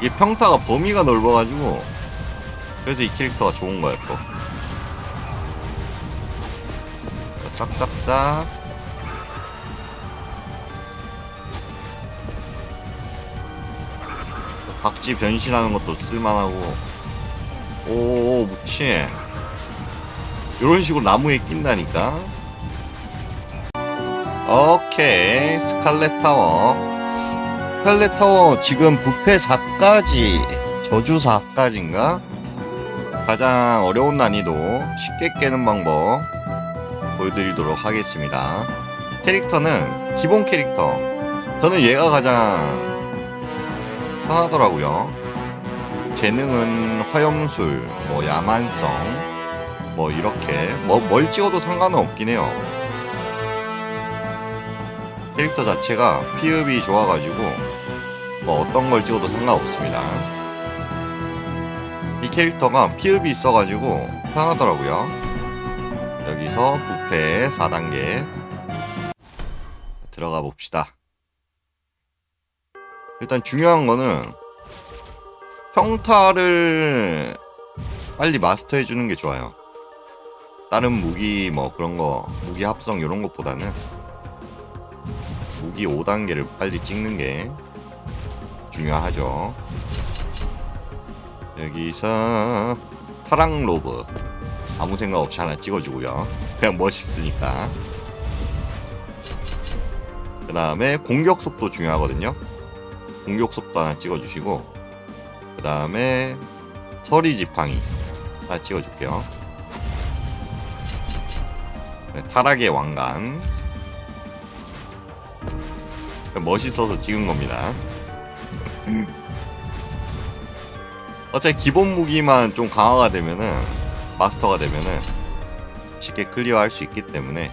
이 평타가 범위가 넓어가지고 그래서 이 캐릭터가 좋은 거야 또. 싹싹싹. 박쥐 변신하는 것도 쓸만하고. 오 무치. 이런 식으로 나무에 낀다니까. 오케이 스칼렛 타워 스칼렛 타워 지금 부패 4까지 저주 4까지인가? 가장 어려운 난이도 쉽게 깨는 방법 보여드리도록 하겠습니다. 캐릭터는 기본 캐릭터. 저는 얘가 가장 편하더라고요. 재능은 화염술 뭐 야만성 뭐 이렇게. 뭐 뭘 찍어도 상관은 없긴 해요 캐릭터 자체가 피흡이 좋아가지고 뭐 어떤 걸 찍어도 상관없습니다. 이 캐릭터가 피흡이 있어가지고 편하더라고요. 여기서 부패 4단계 들어가 봅시다. 일단 중요한 거는 평타를 빨리 마스터해 주는 게 좋아요. 다른 무기 뭐 그런 거 무기 합성 이런 것보다는 무기 5단계를 빨리 찍는 게 중요하죠. 여기서 타랑 로브 아무 생각 없이 하나 찍어주고요. 그냥 멋있으니까. 그 다음에 공격 속도 중요하거든요. 공격 속도 하나 찍어주시고, 그 다음에 서리 지팡이 하나 찍어줄게요. 네, 타락의 왕관 멋있어서 찍은 겁니다. 어차피 기본 무기만 좀 강화가 되면은 마스터가 되면은 쉽게 클리어할 수 있기 때문에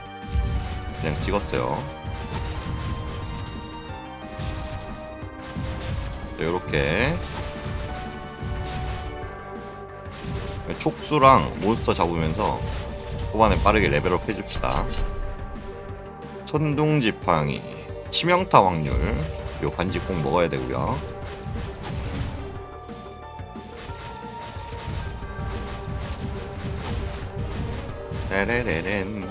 그냥 찍었어요. 이렇게 촉수랑 몬스터 잡으면서 초반에 빠르게 레벨업 해줍시다. 천둥지팡이 치명타 확률. 요 반지 꼭 먹어야 되고요. 따레레렌.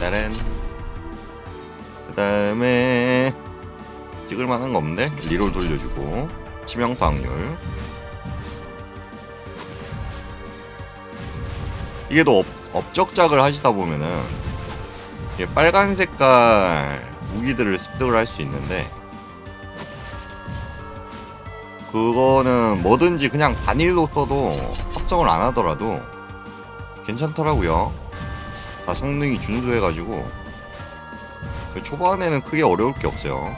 따렌. 그 다음에 찍을 만한 거 없네 리롤 돌려주고. 치명타 확률. 이게 또 업, 업적작을 하시다 보면은 빨간 색깔 무기들을 습득을 할 수 있는데 그거는 뭐든지 그냥 단일로 써도 합성을 안 하더라도 괜찮더라고요. 다 성능이 준수해가지고 초반에는 크게 어려울 게 없어요.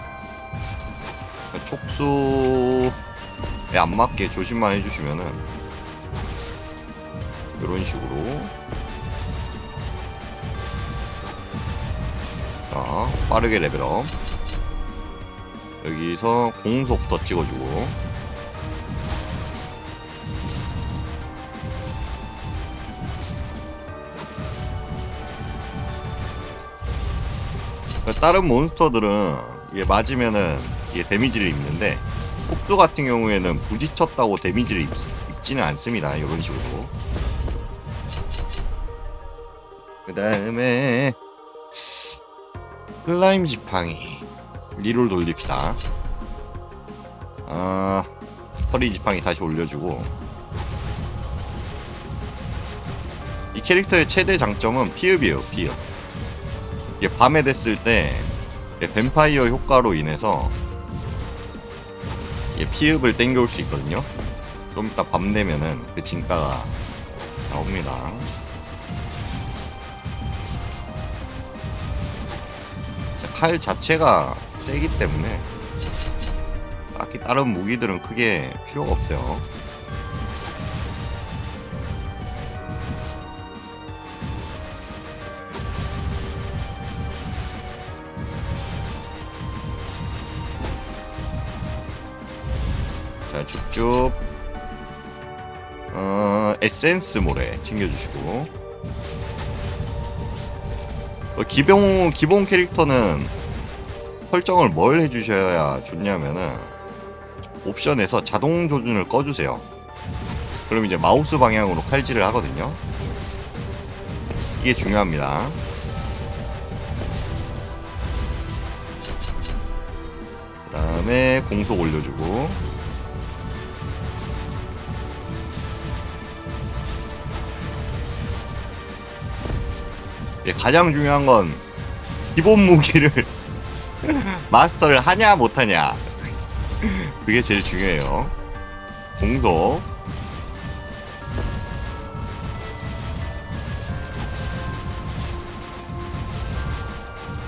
촉수에 안 맞게 조심만 해주시면은 이런 식으로 자 빠르게 레벨업. 여기서 공속 더 찍어주고. 다른 몬스터들은 이게 맞으면은 이게 데미지를 입는데 폭도 같은 경우에는 부딪혔다고 데미지를 입, 입지는 않습니다 이런 식으로. 그 다음에 슬라임 지팡이. 리롤 돌립시다. 아 서리 지팡이 다시 올려주고. 이 캐릭터의 최대 장점은 피읍이에요 피읍. 이게 밤에 됐을 때 뱀파이어 효과로 인해서 피읍을 땡겨올 수 있거든요. 좀 이따 밤 되면은 그 진가가 나옵니다 칼 자체가 세기 때문에 딱히 다른 무기들은 크게 필요가 없어요. 자, 쭉쭉. 어, 에센스 모래 챙겨주시고. 어, 기본, 기본 캐릭터는 설정을 뭘 해주셔야 좋냐면은 옵션에서 자동 조준을 꺼주세요. 그럼 이제 마우스 방향으로 칼질을 하거든요. 이게 중요합니다. 그 다음에 공속 올려주고 예, 가장 중요한 건 기본 무기를 마스터를 하냐 못하냐. 그게 제일 중요해요. 공속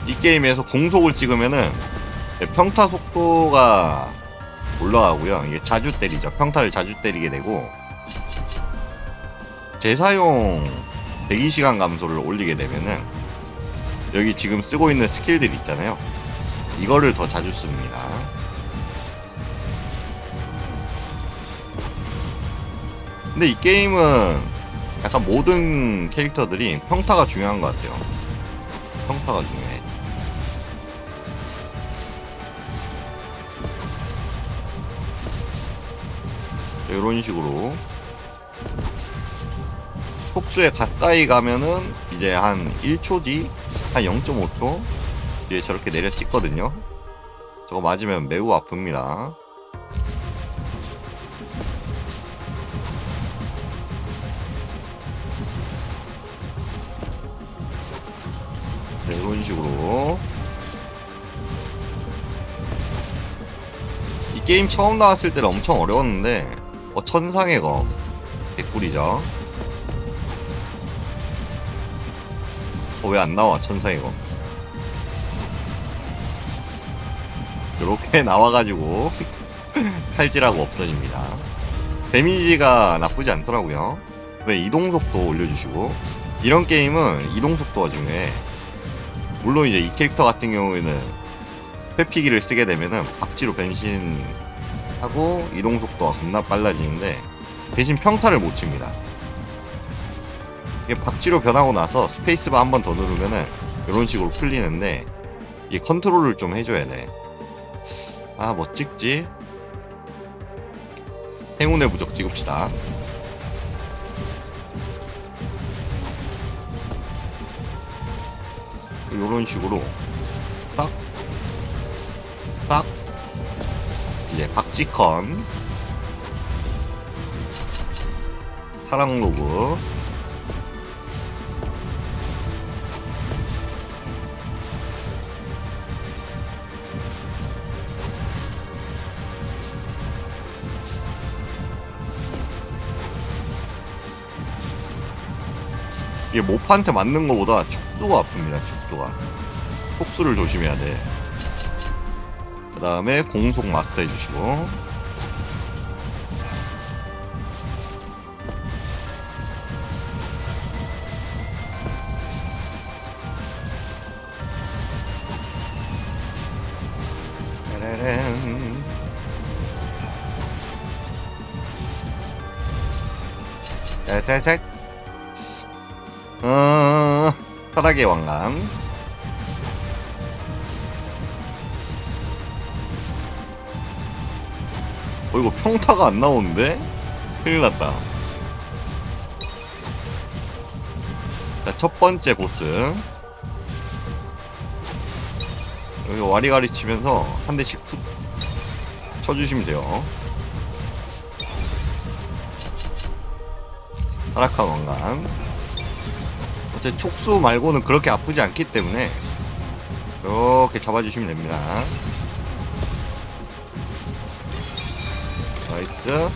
이 게임에서 공속을 찍으면은 평타 속도가 올라가고요. 이게 자주 때리죠. 평타를 자주 때리게 되고. 재사용 대기시간 감소를 올리게 되면은 여기 지금 쓰고 있는 스킬들 있잖아요. 이거를 더 자주 씁니다. 근데 이 게임은 약간 모든 캐릭터들이 평타가 중요한 것 같아요. 평타가 중요해. 이런 식으로 속수에 가까이 가면은 이제 한 1초 뒤, 한 0.5초 뒤에 저렇게 내려 찍거든요. 저거 맞으면 매우 아픕니다. 네, 이런 식으로 이 게임 처음 나왔을 때는 엄청 어려웠는데 어, 천상의 검 개꿀이죠. 어, 왜 안 나와 천상의 검 이렇게 나와가지고 칼질하고 없어집니다. 데미지가 나쁘지 않더라고요. 네, 이동속도 올려주시고. 이런 게임은 이동속도가 중요해 물론 이제 이 캐릭터 같은 경우에는 회피기를 쓰게 되면은 박지로 변신하고 이동속도가 겁나 빨라지는데 대신 평타를 못 칩니다 이게 박쥐로 변하고 나서 스페이스바 한 번 더 누르면은 이런 식으로 풀리는데 이 컨트롤을 좀 해줘야 돼. 아, 뭐 찍지? 행운의 부적 찍읍시다. 이런 식으로 딱, 딱, 이제 박지컨, 타랑 로브, 이게 모파한테 맞는 것보다 촉수가 아픕니다. 촉수가. 촉수를 조심해야 돼. 그 다음에 공속 마스터 해주시고. 따라란. 타락의 왕관. 어, 이거 평타가 안 나오는데? 큰일 났다. 자, 첫 번째 보스. 여기 와리가리 치면서 한 대씩 툭 쳐주시면 돼요. 타락한 왕관. 어째 촉수 말고는 그렇게 아프지 않기 때문에 이렇게 잡아주시면 됩니다. 나이스.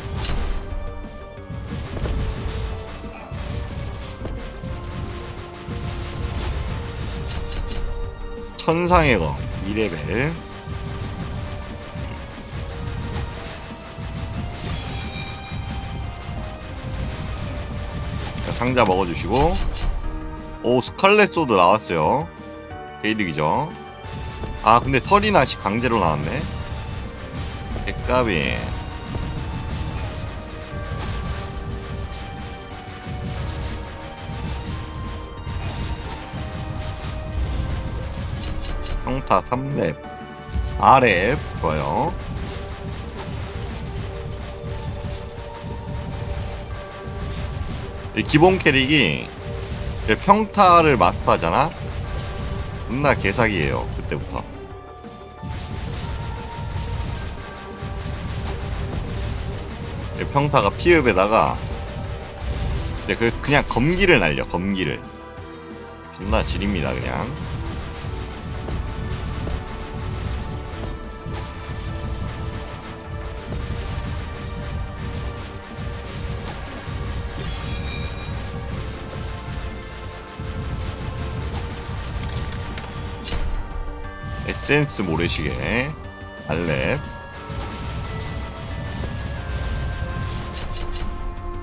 천상의 검 2레벨 상자 먹어주시고 오 스칼렛 소드 나왔어요. 게이득이죠. 아 근데 서리나시 강제로 나왔네. 개까비 평타 3렙. 아랩 좋아요. 이 기본 캐릭이 평타를 마스터하잖아. 존나 개사기예요 그때부터. 이 평타가 피읍에다가 이제 그 그냥 검기를 날려 검기를. 존나 지립니다 그냥. 에센스 모래시계 알렙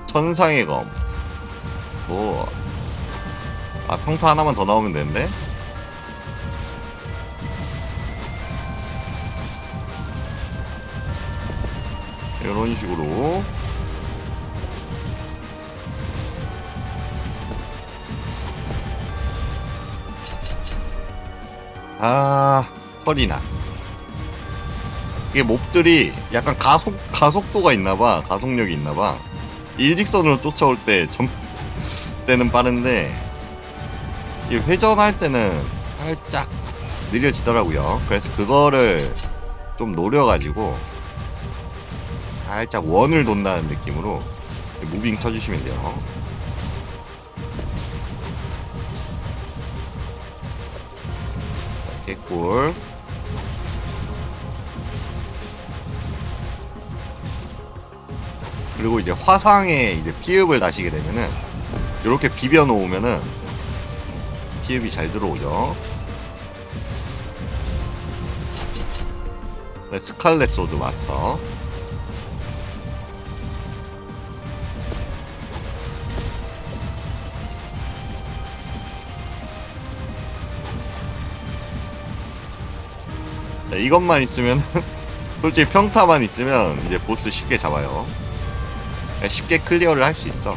천상의 검 뭐, 아, 평타 하나만 더 나오면 되는데? 이런 식으로. 아, 털이나. 이게 몹들이 약간 가속, 가속도가 있나봐. 가속력이 있나봐. 일직선으로 쫓아올 때, 점, 때는 빠른데, 이 회전할 때는 살짝 느려지더라고요. 그래서 그거를 좀 노려가지고, 살짝 원을 돈다는 느낌으로 무빙 쳐주시면 돼요. 개꿀. 그리고 이제 화상에 이제 피읍을 다시게 되면은 이렇게 비벼 놓으면은 피읍이 잘 들어오죠. 네, 스칼렛 소드 마스터. 네, 이것만 있으면 솔직히 평타만 있으면 이제 보스 쉽게 잡아요. 네, 쉽게 클리어를 할 수 있어.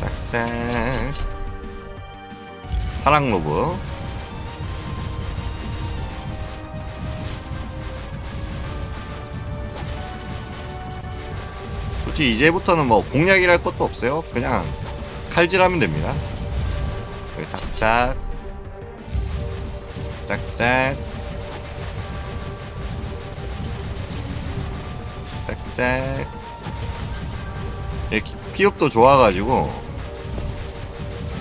싹싹. 사랑 로브. 솔직히 이제부터는 뭐 공략이랄 것도 없어요. 그냥 칼질하면 됩니다. 여기 싹싹. 싹싹 싹싹 이렇게 피업도 좋아가지고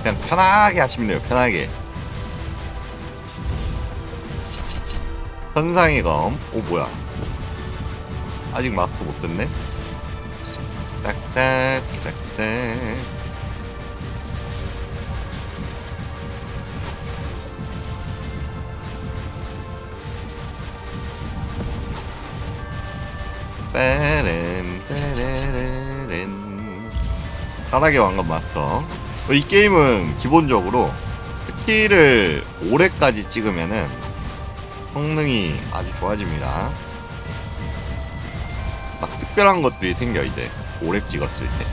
그냥 편하게 하시면 돼요 편하게. 현상의 검. 오 뭐야. 아직 마스터 못 됐네. 싹싹 싹싹 빼 타락의 왕관 마스터. 어, 이 게임은 기본적으로 스킬을 오래까지 찍으면은 성능이 아주 좋아집니다. 막 특별한 것들이 생겨 이제. 오래 찍었을 때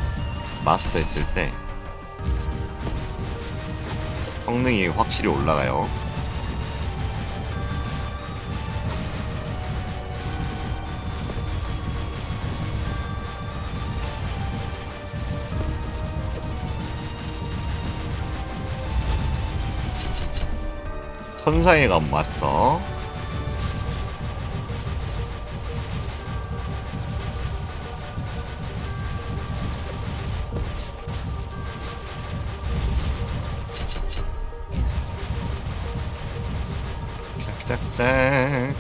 마스터 했을 때. 성능이 확실히 올라가요 천상의 감 마스터 짝짝짝.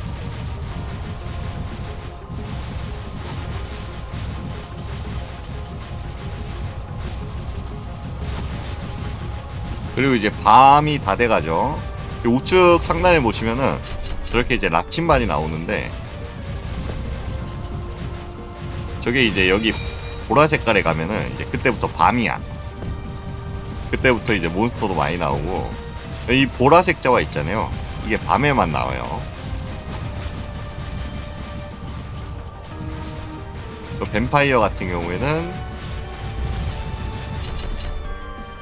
그리고 이제 밤이 다 돼가죠. 이 우측 상단에 보시면은 저렇게 이제 나침반이 나오는데 저게 이제 여기 보라 색깔에 가면은 이제 그때부터 밤이야. 그때부터 이제 몬스터도 많이 나오고 이 보라색 자화 있잖아요. 이게 밤에만 나와요. 또 뱀파이어 같은 경우에는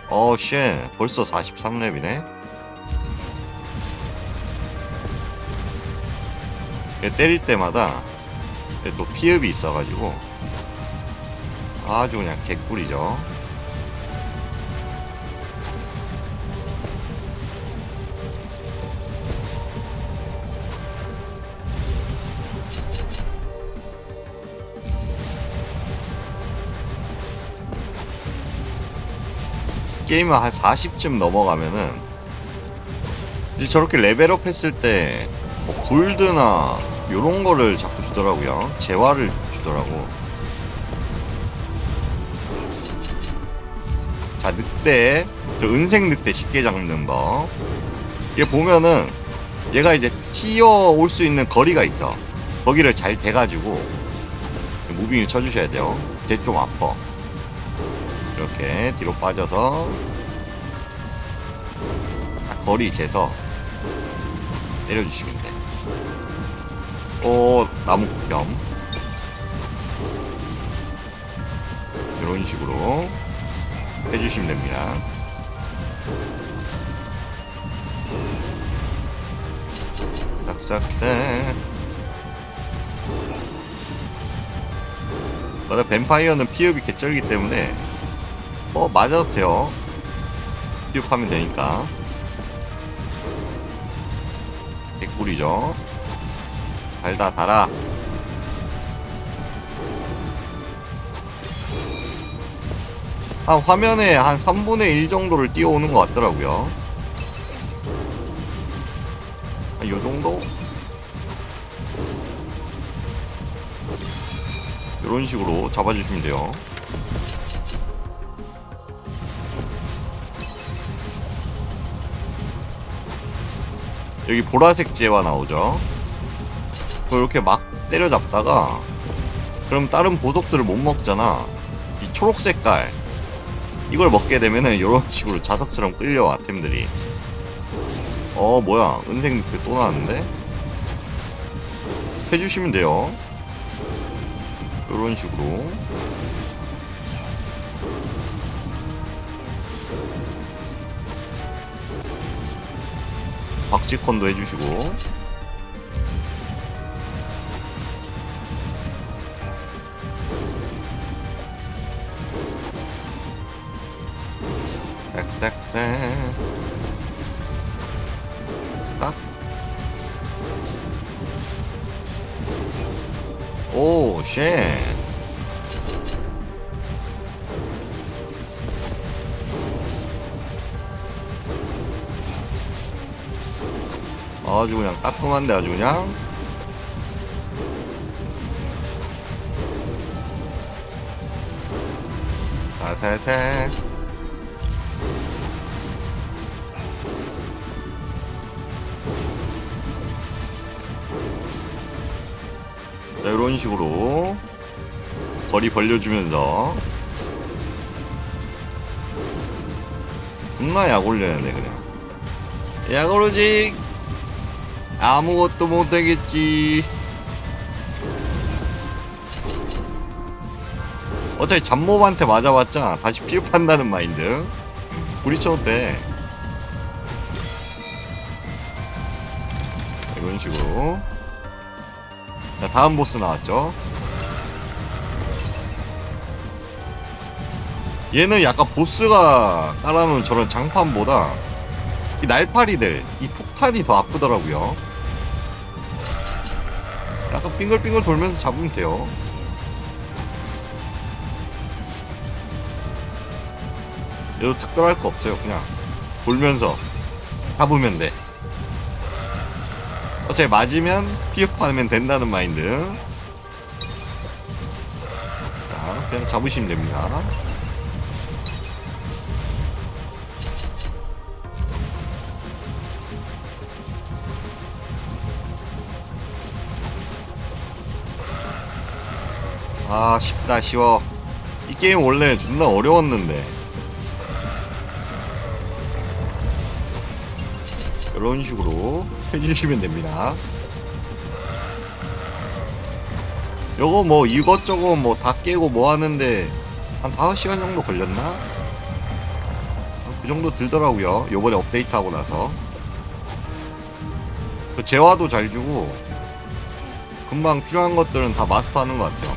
어쉣 벌써 43렙이네. 때릴 때마다 얘또 피흡이 있어가지고 아주 그냥 개꿀이죠. 게임을 한 40쯤 넘어가면은 이제 저렇게 레벨업 했을 때 뭐 골드나 요런 거를 자꾸 주더라고요. 재화를 주더라고. 자, 늑대. 저 은색 늑대 쉽게 잡는 법. 얘 보면은 얘가 이제 튀어올 수 있는 거리가 있어. 거기를 잘 대가지고 무빙을 쳐주셔야 돼요. 쟤좀 아파. 이렇게 뒤로 빠져서 딱 거리 재서 때려주시면 돼. 오, 나무 겸 이런 식으로 해주시면 됩니다. 싹싹싹. 맞아, 뱀파이어는 피흡이 개쩔기 때문에 뭐 맞아도 돼요. 피흡하면 되니까. 개꿀이죠. 달다 달아. 한 화면에 한 3분의 1 정도를 띄워오는 것 같더라고요. 한요 정도? 이런 식으로 잡아주시면 돼요. 여기 보라색 재화 나오죠. 이렇게 막 때려잡다가 그럼 다른 보석들을 못 먹잖아. 이 초록 색깔 이걸 먹게 되면은 이런 식으로 자석처럼 끌려와 템들이. 어 뭐야 은색 늑대 또 나왔는데? 해주시면 돼요. 이런 식으로. 박지콘도 해주시고 싹싹싹 딱. 오, 쉣. 아주 그냥 따끔한데 아주 그냥? 살살살 이런 식으로 거리 벌려주면서 존나 약 올려야 돼 그냥 약 오르지 아무것도 못하겠지. 어차피 잡몹한테 맞아봤자 다시 피흡한다는 마인드. 쳐도 돼. 이런 식으로. 자, 다음 보스 나왔죠. 얘는 약간 보스가 깔아놓은 저런 장판보다 이 날파리들, 이 폭탄이 더 아프더라고요. 약간 빙글빙글 돌면서 잡으면 돼요. 얘도 특별할 거 없어요. 그냥 돌면서 잡으면 돼. 어차피 맞으면 피흡하면 된다는 마인드. 자, 그냥 잡으시면 됩니다. 아 쉽다 쉬워 이 게임 원래 존나 어려웠는데 이런 식으로 해주시면 됩니다 요거 뭐 이것저것 뭐 다 깨고 뭐 하는데 한 5시간 정도 걸렸나? 한그 정도 들더라고요 요번에 업데이트하고 나서 그 재화도 잘 주고 금방 필요한 것들은 다 마스터하는 것 같아요.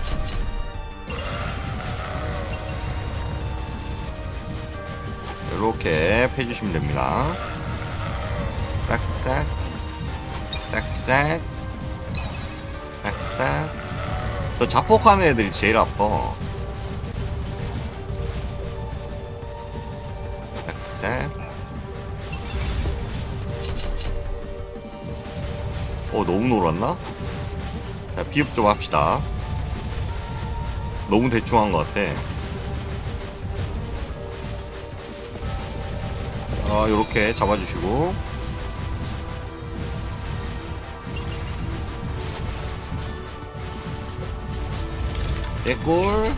이렇게 패주시면 됩니다. 싹싹, 싹싹, 싹싹. 저 자폭하는 애들이 제일 아파. 싹싹. 어, 너무 놀았나? 자, 비읍 좀 합시다. 너무 대충 한 것 같아. 아, 요렇게 잡아주시고. 개꿀.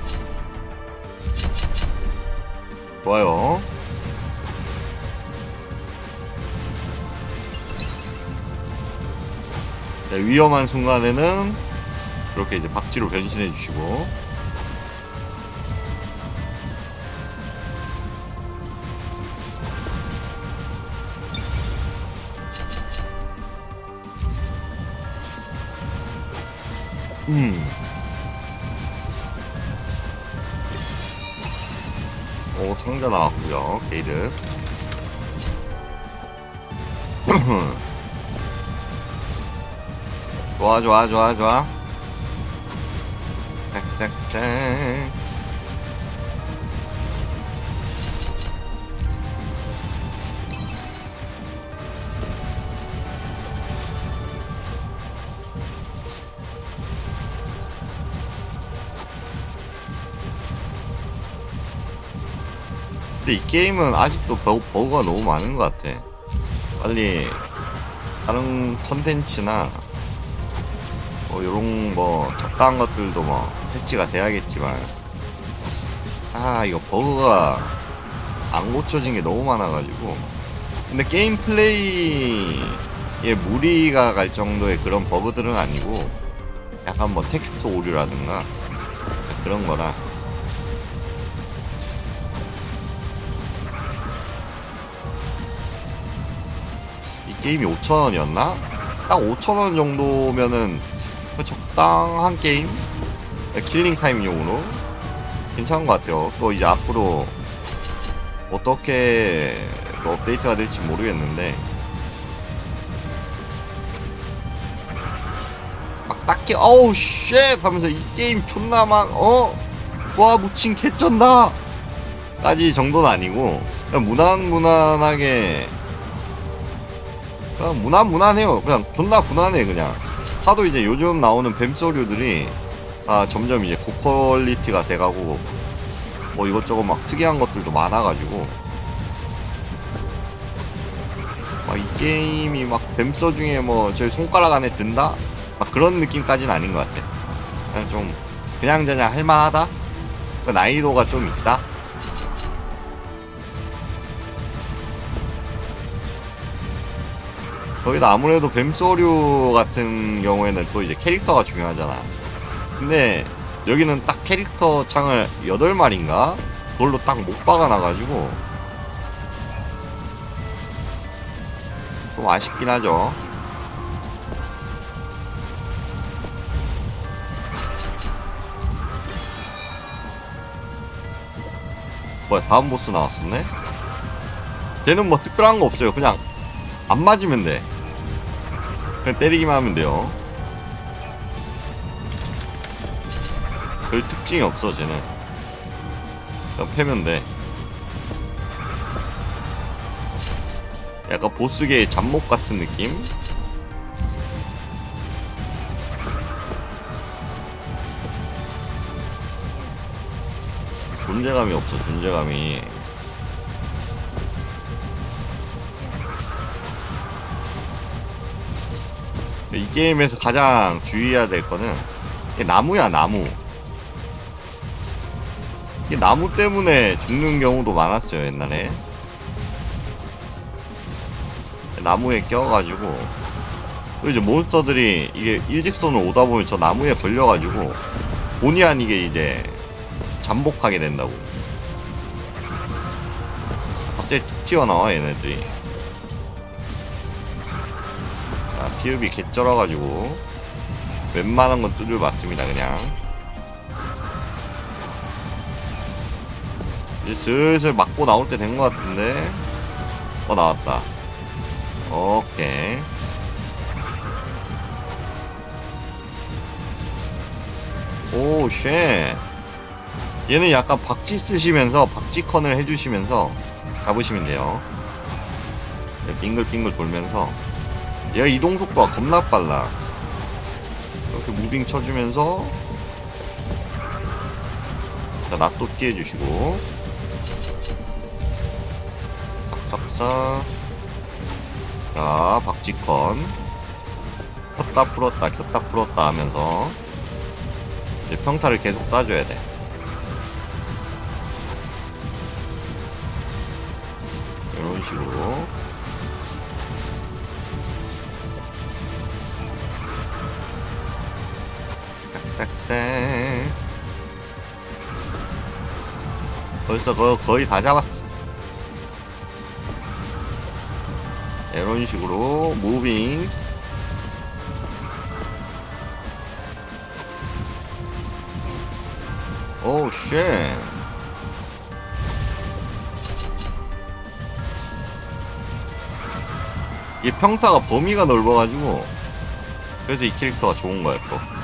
좋아요. 자, 위험한 순간에는 그렇게 이제 박쥐로 변신해 주시고 오, 상자 나왔고요. 게이드. 좋아, 좋아, 좋아, 좋아. 싹싹싹. 근데 이 게임은 아직도 버, 버그가 너무 많은 것 같아. 빨리 다른 컨텐츠나 뭐 요런 뭐 적당한 것들도 뭐 패치가 돼야겠지만 아 이거 버그가 안 고쳐진 게 너무 많아가지고 근데 게임 플레이에 무리가 갈 정도의 그런 버그들은 아니고 약간 뭐 텍스트 오류라든가 그런 거라 게임이 5,000원이었나? 딱 5,000원 정도면은 그 적당한 게임? 킬링 타임용으로 괜찮은 것 같아요. 또 이제 앞으로 어떻게 또 업데이트가 될지 모르겠는데 막 딱히 어우 쉣 하면서 이 게임 존나 막 어? 와 무친 개쩐다 까지 정도는 아니고 무난무난하게 그냥 무난 무난해요. 그냥 존나 무난해 그냥. 하도 이제 요즘 나오는 뱀소류들이 아 점점 이제 고퀄리티가 돼가고 뭐 이것저것 막 특이한 것들도 많아가지고 막 이 게임이 막 뱀서 중에 뭐 제 손가락 안에 든다? 막 그런 느낌까지는 아닌 것 같아. 그냥 좀 그냥저냥 할만하다? 그 난이도가 좀 있다? 거기다 아무래도 뱀소류 같은 경우에는 또 이제 캐릭터가 중요하잖아. 근데 여기는 딱 캐릭터 창을 8마리인가? 그걸로 딱 못 박아놔가지고 좀 아쉽긴 하죠. 뭐야 다음 보스 나왔었네? 걔는 뭐 특별한 거 없어요. 그냥 안 맞으면 돼. 그냥 때리기만 하면 돼요. 별 특징이 없어, 쟤는. 그냥 패면 돼. 약간 보스계의 잡목 같은 느낌? 존재감이 없어, 존재감이. 이 게임에서 가장 주의해야 될 거는 이게 나무야 나무. 이게 나무 때문에 죽는 경우도 많았어요 옛날에. 나무에 껴가지고. 또 이제 몬스터들이 이게 일직선으로 오다 보면 저 나무에 걸려가지고 본의 아니게 이제 잠복하게 된다고. 갑자기 툭 튀어나와 얘네들이 아, 비읍이 개쩔어가지고 웬만한 건 뚜들 맞습니다 그냥. 이제 슬슬 맞고 나올 때 된 것 같은데. 어 나왔다. 오케이. 오쉣. 얘는 약간 박쥐 쓰시면서 박쥐컨을 해주시면서 잡으시면 돼요. 네, 빙글빙글 돌면서 얘가 이동 속도가 겁나 빨라. 이렇게 무빙 쳐주면서 자 낫도 피해주시고. 싹싹싹 자 박쥐컨. 켰다 풀었다 켰다 풀었다 하면서 이제 평타를 계속 쏴줘야 돼. 이런 식으로 싹싹싹 벌써 거, 거의 다 잡았어. 이런 식으로 무빙. 오우 쉣. 이 평타가 범위가 넓어가지고 그래서 이 캐릭터가 좋은 거야 또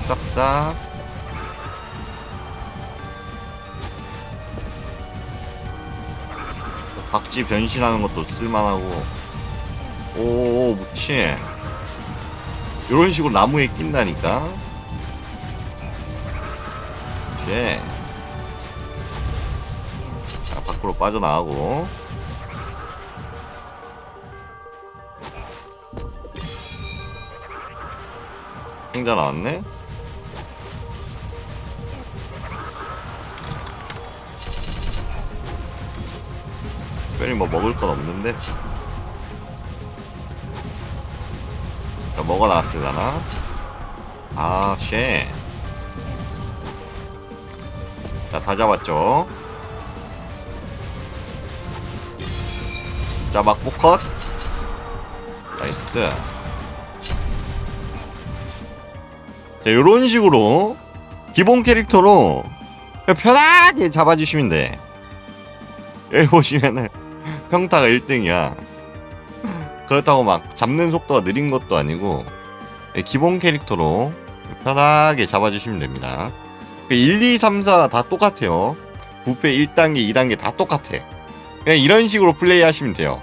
싹싹싹. 박쥐 변신하는 것도 쓸만하고. 오 무치. 이런 식으로 나무에 낀다니까. 쉣 자, 밖으로 빠져나가고. 행자 나왔네 특별히 뭐 먹을 건 없는데 자, 뭐가 나왔을라나? 아, 쉣. 자, 다 잡았죠? 자, 막복 컷. 나이스. 자, 요런 식으로 기본 캐릭터로 편하게 잡아주시면 돼. 여기 보시면은 평타가 1등이야. 그렇다고 막 잡는 속도가 느린 것도 아니고 기본 캐릭터로 편하게 잡아주시면 됩니다. 1, 2, 3, 4 다 똑같아요. 부패 1단계, 2단계 다 똑같아. 그냥 이런 식으로 플레이 하시면 돼요.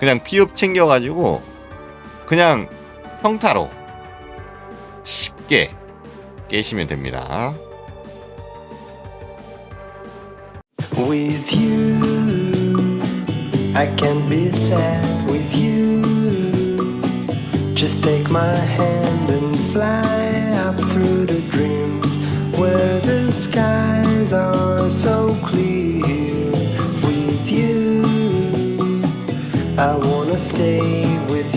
그냥 피업 챙겨가지고 그냥 평타로 쉽게 깨시면 됩니다. With you, I can be sad with you. Just take my hand and fly up through the dreams where the skies are so clear. With you, I wanna stay with